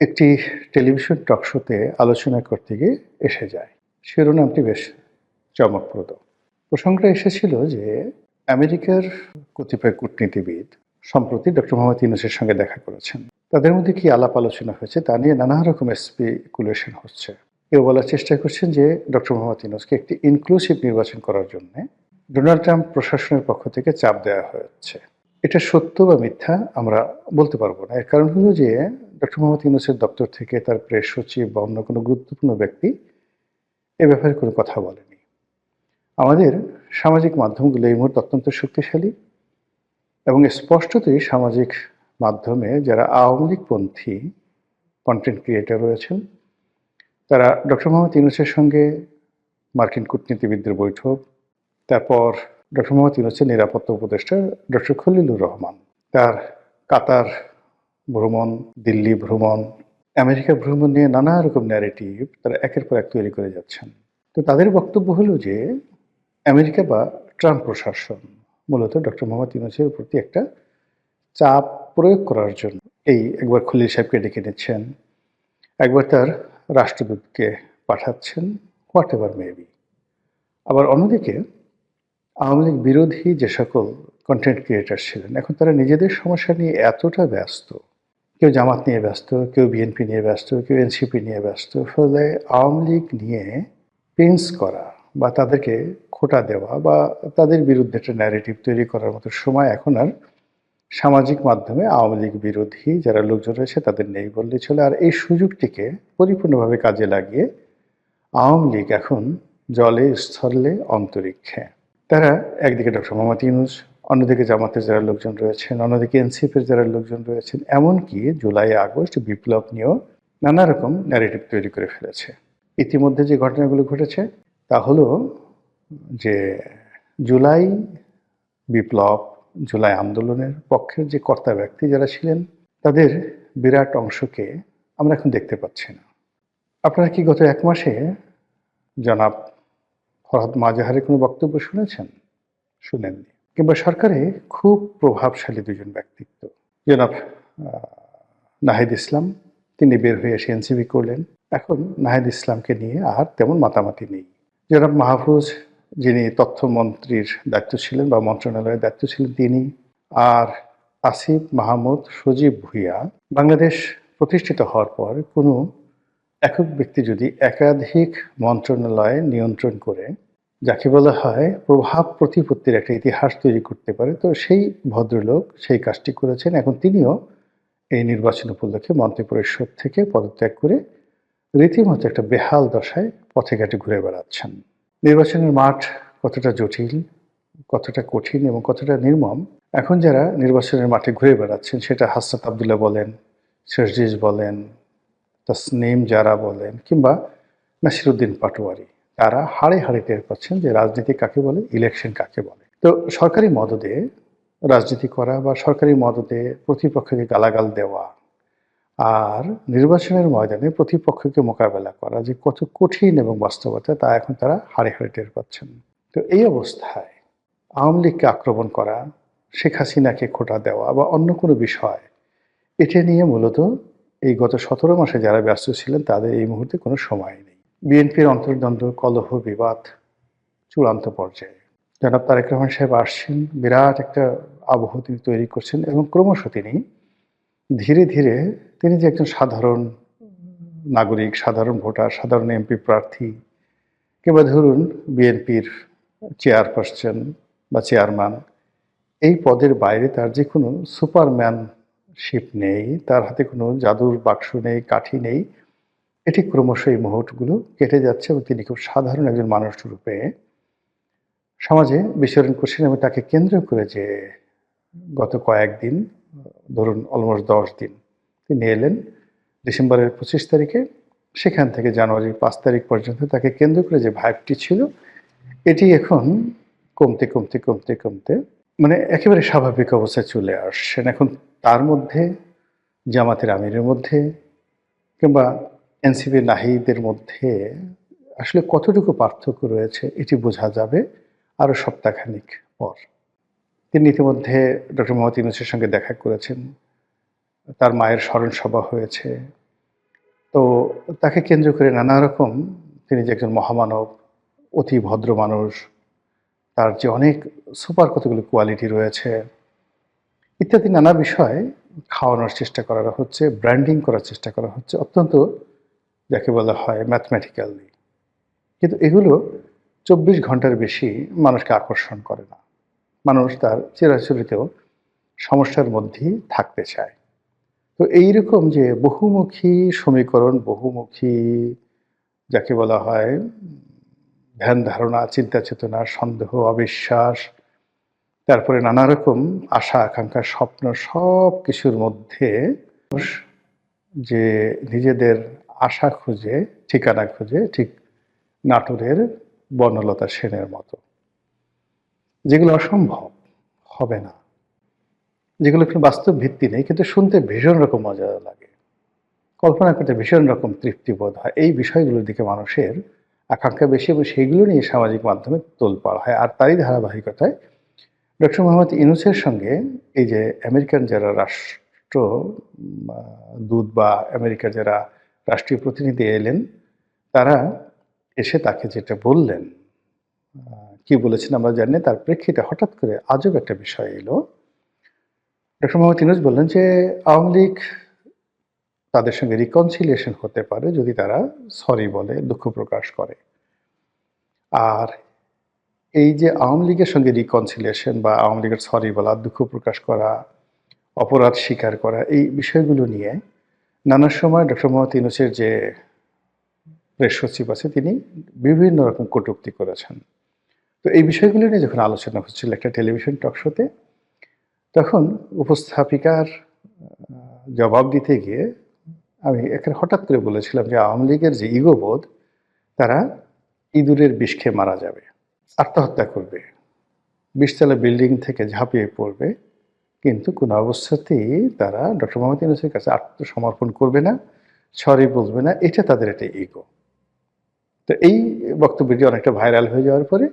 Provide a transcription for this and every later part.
একটি টেলিভিশন টক শোতে আলোচনা করতে গিয়ে এসে যায়। শিরোনামটি বেশ চমকপ্রদ। প্রসঙ্গটা এসেছিল যে আমেরিকার কতিপয় কূটনীতিবিদ সম্প্রতি ডক্টর মোহাম্মদ ইউনুসের সঙ্গে দেখা করেছেন। তাদের মধ্যে কি আলাপ আলোচনা হয়েছে তা নিয়ে নানা রকম স্পেকুলেশন হচ্ছে। কেউ বলার চেষ্টা করছেন যে ডক্টর মোহাম্মদ ইউনুসকে একটি ইনক্লুসিভ নির্বাচন করার জন্য ডোনাল্ড ট্রাম্প প্রশাসনের পক্ষ থেকে চাপ দেওয়া হচ্ছে এটা সত্য বা মিথ্যা আমরা বলতে পারব না। এর কারণ হলো যে ডক্টর মোহাম্মদ ইউনুসের দপ্তর থেকে তার প্রেস সচিব বা অন্য কোনো গুরুত্বপূর্ণ ব্যক্তি এ ব্যাপারে কোনো কথা বলেনি। আমাদের সামাজিক মাধ্যমগুলো এই মুহূর্তে অত্যন্ত শক্তিশালী এবং স্পষ্টতই সামাজিক মাধ্যমে যারা আওয়ামী লীগপন্থী কন্টেন্ট ক্রিয়েটার রয়েছেন, তারা ডক্টর মোহাম্মদ ইউনুসের সঙ্গে মার্কিন কূটনীতিবিদদের বৈঠক, তারপর ডক্টর মোহাম্মদ ইউনুসের নিরাপত্তা উপদেষ্টা ডক্টর খলিলুর রহমান, তার কাতার ভ্রমণ, দিল্লি ভ্রমণ, আমেরিকা ভ্রমণ নিয়ে নানা রকম ন্যারেটিভ তারা একের পর এক তৈরি করে যাচ্ছেন। তো তাদের বক্তব্য হলো যে, আমেরিকা বা ট্রাম্প প্রশাসন মূলত ডক্টর মোহাম্মদ ইউনুসের প্রতি একটা চাপ প্রয়োগ করার জন্য এই একবার খলিল সাহেবকে ডেকে নিচ্ছেন, একবার তার রাষ্ট্রদূতকে পাঠাচ্ছেন হোয়াট এভার মেবি আবার অন্যদিকে আওয়ামী লীগ বিরোধী যে সকল কন্টেন্ট ক্রিয়েটার ছিলেন, এখন তারা নিজেদের সমস্যা নিয়ে এতটা ব্যস্ত কেউ জামাত নিয়ে ব্যস্ত, কেউ বিএনপি নিয়ে ব্যস্ত, কেউ এনসিপি নিয়ে ব্যস্ত। ফলে আওয়ামী লীগ নিয়ে পেন্স করা বা তাদেরকে খোটা দেওয়া বা তাদের বিরুদ্ধে একটা ন্যারেটিভ তৈরি করার মতো সময় এখন আর সামাজিক মাধ্যমে আওয়ামী লীগ বিরোধী যারা লোকজন রয়েছে তাদের নেই বললে চলে। আর এই সুযোগটিকে পরিপূর্ণভাবে কাজে লাগিয়ে আওয়ামী লীগ এখন জলে স্থলে অন্তরিক্ষে। তারা একদিকে ডক্টর মোহাম্মদ ইউনুস অন্যদিকে জামাতের যারা লোকজন রয়েছেন, অন্যদিকে এনসিপির যারা লোকজন রয়েছেন, এমনকি জুলাই, আগস্ট বিপ্লব নিয়েও নানা রকম ন্যারেটিভ তৈরি করে ফেলেছে। ইতিমধ্যে যে ঘটনাগুলো ঘটেছে, তা হলো যে জুলাই বিপ্লব, জুলাই আন্দোলনের পক্ষের যে কর্তা ব্যক্তি যারা ছিলেন, তাদের বিরাট অংশকে আমরা এখন দেখতে পাচ্ছি না। আপনারা কি গত এক মাসে জনাব ফরহাদ মাজাহারের কোনো বক্তব্য শুনেছেন? শুনেননি। কিংবা সরকারে খুব প্রভাবশালী দুজন ব্যক্তিত্ব। জনাব নাহিদ ইসলাম, তিনি বের হয়ে এসে এনসিবি করলেন। এখন নাহিদ ইসলামকে নিয়ে আর তেমন মাতামাতি নেই। জনাব মাহফুজ, যিনি তথ্যমন্ত্রীর দায়িত্ব ছিলেন বা মন্ত্রণালয়ের দায়িত্ব ছিলেন তিনি, আর আসিফ মাহমুদ, সজীব ভুইয়া, বাংলাদেশ প্রতিষ্ঠিত হওয়ার পর কোনো একক ব্যক্তি যদি একাধিক মন্ত্রণালয় নিয়ন্ত্রণ করে যাকে বলা হয় প্রভাব প্রতিপত্তির একটা ইতিহাস তৈরি করতে পারে। তো সেই ভদ্রলোক সেই কাজটি করেছেন। এখন তিনিও এই নির্বাচন উপলক্ষে মন্ত্রিপরিষদ থেকে পদত্যাগ করে রীতিমতো একটা বেহাল দশায় পথে ঘাটে ঘুরে বেড়াচ্ছেন। নির্বাচনের মাঠ কতটা জটিল, কতটা কঠিন এবং কতটা নির্মম, এখন যারা নির্বাচনের মাঠে ঘুরে বেড়াচ্ছেন সেটা হাসনাত আবদুল্লাহ বলেন শেরজিজ বলেন, তাসনিম যারা বলেন কিংবা নাসিরুদ্দিন পাটোয়ারি। তারা হাড়ে হাড়ে টের পাচ্ছেন যে রাজনীতি কাকে বলে ইলেকশন কাকে বলে। তো সরকারি মদদে রাজনীতি করা বা সরকারি মদদে প্রতিপক্ষকে গালাগাল দেওয়া আর নির্বাচনের ময়দানে প্রতিপক্ষকে মোকাবেলা করা যে কত কঠিন এবং বাস্তবতা, তা এখন তারা হাড়ে হাড়ে টের পাচ্ছেন। তো এই অবস্থায় আওয়ামী লীগকে আক্রমণ করা, শেখ হাসিনাকে খোটা দেওয়া বা অন্য কোনো বিষয়, এটা নিয়ে মূলত এই গত সতেরো মাসে যারা ব্যস্ত ছিলেন, তাদের এই মুহূর্তে কোনো সময় নেই। বিএনপির অন্তর্দ্বন্দ্ব, কলহ, বিবাদ চূড়ান্ত পর্যায়ে। জনাব তারেক রহমান সাহেব আসছেন, বিরাট একটা আবহ তিনি তৈরি করছেন এবং ক্রমশ তিনি ধীরে ধীরে তিনি যে একজন সাধারণ নাগরিক, সাধারণ ভোটার, সাধারণ এমপি প্রার্থী, কিংবা ধরুন বিএনপির চেয়ারপারসন বা চেয়ারম্যান, এই পদের বাইরে তার যে কোনো সুপারম্যানশিপ নেই, তার হাতে কোনো জাদুর বাক্স নেই, কাঠি নেই এটি ক্রমশ এই মুহূর্তগুলো কেটে যাচ্ছে এবং তিনি খুব সাধারণ একজন মানুষ রূপে সমাজে বিচরণ করছেন এবং তাকে কেন্দ্র করে যে গত কয়েকদিন, ধরুন অলমোস্ট দশ দিন, তিনি এলেন ডিসেম্বরের পঁচিশ তারিখে। সেখান থেকে জানুয়ারির পাঁচ তারিখ পর্যন্ত তাকে কেন্দ্র করে যে ভাইবটি ছিল, এটি এখন কমতে কমতে কমতে কমতে মানে একেবারে স্বাভাবিক অবস্থায় চলে আসছেন। এখন তার মধ্যে, জামাতের আমিরের মধ্যে কিংবা এনসিপি নাহিদের মধ্যে আসলে কতটুকু পার্থক্য রয়েছে এটি বোঝা যাবে আরও সপ্তাহখানিক পর। তিনি ইতিমধ্যে ডক্টর মোহাম্মদ ইউনুসের সঙ্গে দেখা করেছেন। তার মায়ের স্মরণ সভা হয়েছে। তো তাকে কেন্দ্র করে নানা রকম তিনি যে একজন মহামানব, অতি ভদ্র মানুষ, তার যে অনেক সুপার কতগুলো কোয়ালিটি রয়েছে, ইত্যাদি নানা বিষয় খাওয়ানোর চেষ্টা করা হচ্ছে, ব্র্যান্ডিং করার চেষ্টা করা হচ্ছে। অত্যন্ত যাকে বলা হয় ম্যাথমেটিক্যালি কিন্তু এগুলো চব্বিশ ঘণ্টার বেশি মানুষকে আকর্ষণ করে না। মানুষ তার চিরাচরিতেও সমস্যার মধ্যেই থাকতে চায়। তো এইরকম যে বহুমুখী সমীকরণ, বহুমুখী যাকে বলা হয় ধ্যান ধারণা, চিন্তা চেতনা, সন্দেহ, অবিশ্বাস, তারপরে নানা রকম আশা, আকাঙ্ক্ষা, স্বপ্ন সব কিছুর মধ্যে যে নিজেদের আশা খুঁজে, ঠিকানা খুঁজে ঠিক নাটোরের বনলতা সেনের মতো। যেগুলো অসম্ভব, হবে না। যেগুলো কোনো বাস্তব ভিত্তি নেই, কিন্তু শুনতে ভীষণ রকম মজা লাগে। কল্পনা করতে ভীষণ রকম তৃপ্তিবোধ হয়। এই বিষয়গুলোর দিকে মানুষের আকাঙ্ক্ষা বেশি এবং সেইগুলো নিয়ে সামাজিক মাধ্যমে তোলপাড় হয়। আর তারই ধারাবাহিকতায় ডক্টর মোহাম্মদ ইনুসের সঙ্গে এই যে আমেরিকান যারা রাষ্ট্র দূত বা আমেরিকার যারা রাষ্ট্রীয় প্রতিনিধি এলেন, তারা এসে তাকে যেটা বললেন কি বলেছেন আমরা জানি তার প্রেক্ষিতে হঠাৎ করে আজব একটা বিষয় এলো। ডক্টর মোহাম্মদ ইনুস বললেন যে, আওয়ামী লীগ তাদের সঙ্গে রিকনসিলিয়েশন হতে পারে যদি তারা সরি বলে, দুঃখ প্রকাশ করে। আর এই যে আওয়ামী লীগের সঙ্গে রিকনসিলিয়েশন বা আওয়ামী লীগের সরি বলা, দুঃখ প্রকাশ করা, অপরাধ স্বীকার করা, এই বিষয়গুলো নিয়ে নানা সময় ডক্টর মোহাম্মদ ইউনুসের যে প্রেস সচিব আছে, তিনি বিভিন্ন রকম কটূক্তি করেছেন। তো এই বিষয়গুলি নিয়ে যখন আলোচনা হচ্ছিল একটা টেলিভিশন টক শোতে, তখন উপস্থাপিকার জবাব দিতে গিয়ে আমি এখানে হঠাৎ করে বলেছিলাম যে আওয়ামী লীগের যে ইগোবোধ তারা ইঁদুরের বিষ খেয়ে মারা যাবে, আত্মহত্যা করবে বিশতলা বিল্ডিং থেকে ঝাঁপিয়ে পড়বে। কিন্তু কোনো অবস্থাতেই তারা ডক্টর মোহাম্মদ ইউনুসের কাছে আত্মসমর্পণ করবে না, সরি বলবে না, এটা তাদের একটা ইগো তো এই বক্তব্যটি অনেকটা ভাইরাল হয়ে যাওয়ার পরে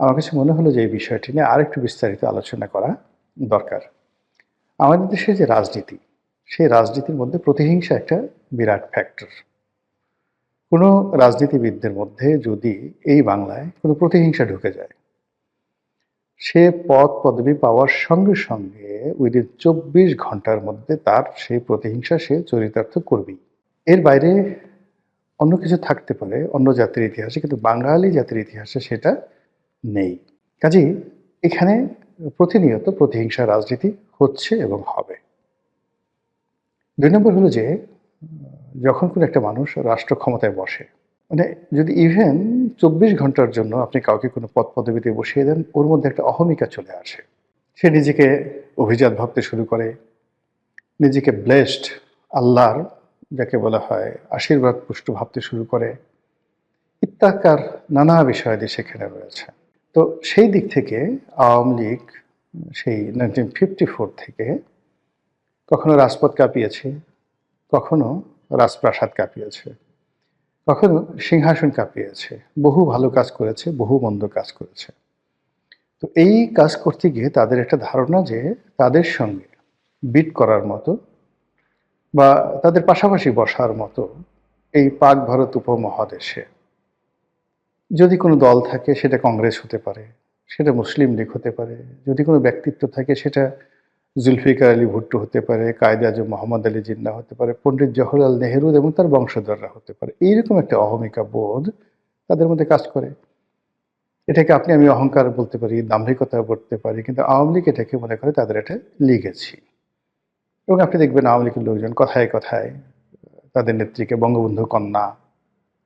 আমার কাছে মনে হলো যে এই বিষয়টি নিয়ে আরেকটু বিস্তারিত আলোচনা করা দরকার। আমাদের দেশে যে রাজনীতি, সেই রাজনীতির মধ্যে প্রতিহিংসা একটা বিরাট ফ্যাক্টর কোনো রাজনীতিবিদদের মধ্যে যদি এই বাংলায় কোনো প্রতিহিংসা ঢুকে যায় সে পদ পদবি পাওয়ার সঙ্গে সঙ্গে উইদিন চব্বিশ ঘণ্টার মধ্যে তার সেই প্রতিহিংসা সে চরিতার্থ করবেই। এর বাইরে অন্য কিছু থাকতে পারে, অন্য জাতির ইতিহাসে, কিন্তু বাঙালি জাতির ইতিহাসে সেটা নেই। কাজেই এখানে প্রতিনিয়ত প্রতিহিংসা রাজনীতি হচ্ছে এবং হবে। দুই নম্বর হলো যে, যখন কোনো একটা মানুষ রাষ্ট্র ক্ষমতায় বসে মানে যদি ইভেন চব্বিশ ঘণ্টার জন্য আপনি কাউকে কোনো পদ পদবিতে বসিয়ে দেন, ওর মধ্যে একটা অহমিকা চলে আসে। সে নিজেকে অভিজাত ভাবতে শুরু করে, নিজেকে ব্লেসড আল্লাহর যাকে বলা হয়, আশীর্বাদ পুষ্ট ভাবতে শুরু করে। ইত্যাকার নানা বিষয়াদি সেখানে রয়েছে। তো সেই দিক থেকে আওয়ামী লীগ, সেই নাইনটিন ফিফটি ফোর থেকে কখনো রাজপথ কাঁপিয়েছে, কখনো রাজপ্রাসাদ কাঁপিয়েছে। কখনো সিংহাসন কাঁপিয়েছে, বহু ভালো কাজ করেছে, বহু মন্দ কাজ করেছে। তো এই কাজ করতে গিয়ে তাদের একটা ধারণা যে তাদের সঙ্গে বিট করার মতো বা তাদের পাশাপাশি বসার মতো এই পাক ভারত উপমহাদেশে যদি কোনো দল থাকে সেটা কংগ্রেস হতে পারে, সেটা মুসলিম লীগ হতে পারে, যদি কোনো ব্যক্তিত্ব থাকে সেটা জুলফিকার আলী ভুট্টো হতে পারে, কায়দে আজম মোহাম্মদ আলী জিন্না হতে পারে, পণ্ডিত জওহরলাল নেহেরু এবং তার বংশধররা হতে পারে। এইরকম একটা অহমিকা বোধ তাদের মধ্যে কাজ করে। এটাকে আপনি, আমি অহংকার বলতে পারি, দাম্ভিকতা বলতে পারি, কিন্তু আওয়ামী লীগ এটাকে মনে করে তাদের এটা লিগেছি এবং আপনি দেখবেন আওয়ামী লীগের লোকজন কথায় কথায় তাদের নেত্রীকে বঙ্গবন্ধু কন্যা